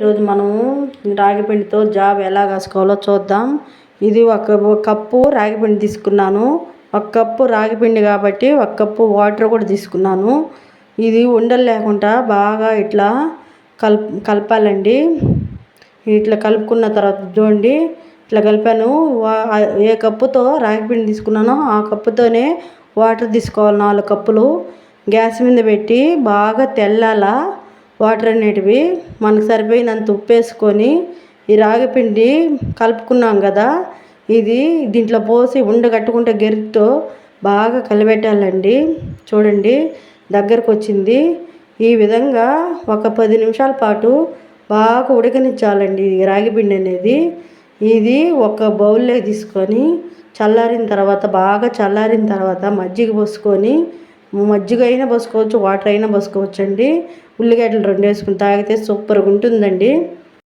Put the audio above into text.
ఈరోజు మనము రాగి పిండితో ఎలా కాసుకోవాలో చూద్దాం. ఇది ఒక కప్పు రాగి పిండి తీసుకున్నాను. ఒక కప్పు రాగిపిండి కాబట్టి ఒక కప్పు వాటర్ కూడా తీసుకున్నాను. ఇది ఉండలు లేకుండా బాగా ఇట్లా కలప కలపాలండి. ఇట్లా కలుపుకున్న తర్వాత చూడండి. ఇట్లా కలిపాను. వా- ఏ కప్పుతో రాగి పిండి తీసుకున్నానో ఆ కప్పుతోనే వాటర్ తీసుకోవాలి నాలుగు కప్పులు. గ్యాస్ మీద పెట్టి బాగా తెల్లాల వాటర్ అనేటివి మనకు సరిపోయినంత ఉప్పు వేసుకొని ఈ రాగిపిండి కలుపుకున్నాం కదా ఇది దీంట్లో పోసి ఉండ కట్టుకుంటే గెరిటితో బాగా కలిపెట్టాలండి చూడండి దగ్గరకు వచ్చింది ఈ విధంగా ఒక పది నిమిషాల పాటు బాగా ఉడకనిచ్చాలండి ఇది రాగిపిండి అనేది. ఇది ఒక బౌల్లో తీసుకొని చల్లారిన తర్వాత బాగా చల్లారిన తర్వాత మజ్జిగ పోసుకొని మజ్జిగ అయినా పోసుకోవచ్చు వాటర్ అయినా పోసుకోవచ్చు అండి ఉల్లిగడ్డలు రెండు వేసుకుని తాగితే సూపర్గా ఉంటుందండి.